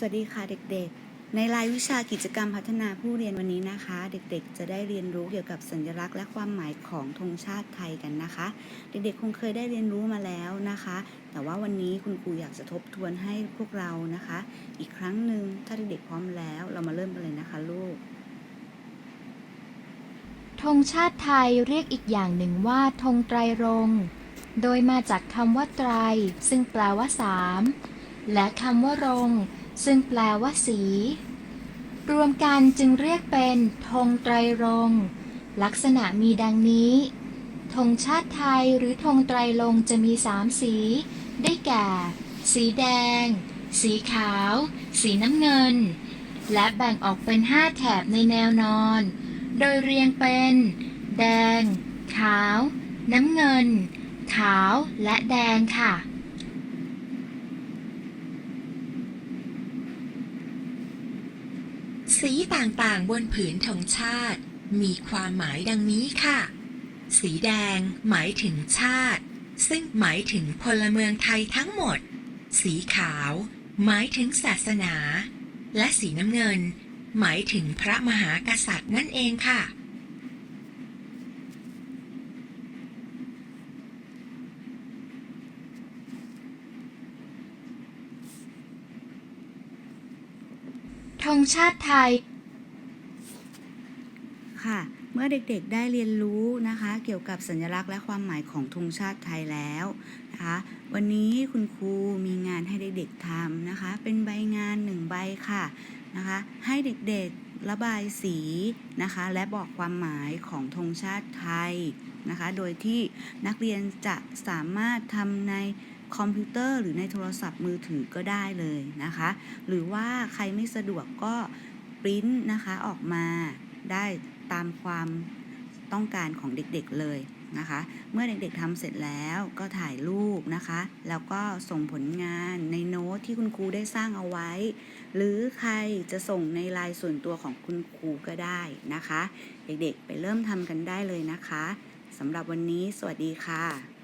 สวัสดีค่ะเด็กๆ ในรายวิชากิจกรรมพัฒนาผู้เรียนวันนี้นะคะ เด็กๆ จะได้เรียนรู้เกี่ยวกับสัญลักษณ์และความหมายของธงชาติไทยกันนะคะ เด็กๆ คงเคยได้เรียนรู้มาแล้วนะคะ แต่ว่าวันนี้คุณครูอยากจะทบทวนให้พวกเรานะคะ อีกครั้งหนึ่งถ้าเด็กๆพร้อมแล้วเรามาเริ่มกันเลยนะคะลูกธงชาติไทยเรียกอีกอย่างหนึ่งว่าธงไตรรงค์โดยมาจากคำว่าไตร ซึ่งแปลว่าสามและคำว่ารง ซึ่งแปลว่าสี รวมกันจึงเรียกเป็นธงไตรรงค์ลักษณะมีดังนี้ธงชาติไทยหรือธงไตรรงค์จะมีสามสี ได้แก่ สีแดง สีขาว สีน้ำเงิน และแบ่งออกเป็นห้าแถบในแนวนอน โดยเรียงเป็น แดง ขาว น้ำเงิน ขาวและแดงค่ะ สีต่างๆ บนผืนธงชาติ มีความหมายดังนี้ค่ะ สีแดงหมายถึงชาติ ซึ่งหมายถึงพลเมืองไทยทั้งหมด สีขาว หมายถึงศาสนา และสีน้ำเงิน หมายถึงพระมหากษัตริย์นั่นเองค่ะ ธงชาติไทย ค่ะ เมื่อเด็กๆได้เรียนรู้นะคะ เกี่ยวกับสัญลักษณ์และความหมายของธงชาติไทยแล้วนะคะวันนี้คุณครูมีงานให้เด็กๆทำนะคะ เป็นใบงานหนึ่งใบค่ะนะคะให้เด็กๆระบายสีนะคะ และบอกความหมายของธงชาติไทยนะคะ โดยที่นักเรียนจะสามารถทำใน คอมพิวเตอร์หรือในโทรศัพท์มือถือก็ได้เลยนะคะ หรือว่าใครไม่สะดวกก็ปริ้นนะคะออกมาได้ตามความต้องการของเด็กๆเลยนะคะ เมื่อเด็กๆทำเสร็จแล้วก็ถ่ายรูปนะคะ แล้วก็ส่งผลงานในโน้ตที่คุณครูได้สร้างเอาไว้ หรือใครจะส่งในลน์ส่วนตัวของคุณครูก็ได้นะคะ เด็กๆไปเริ่มทำกันได้เลยนะคะสำหรับวันนี้สวัสดีค่ะ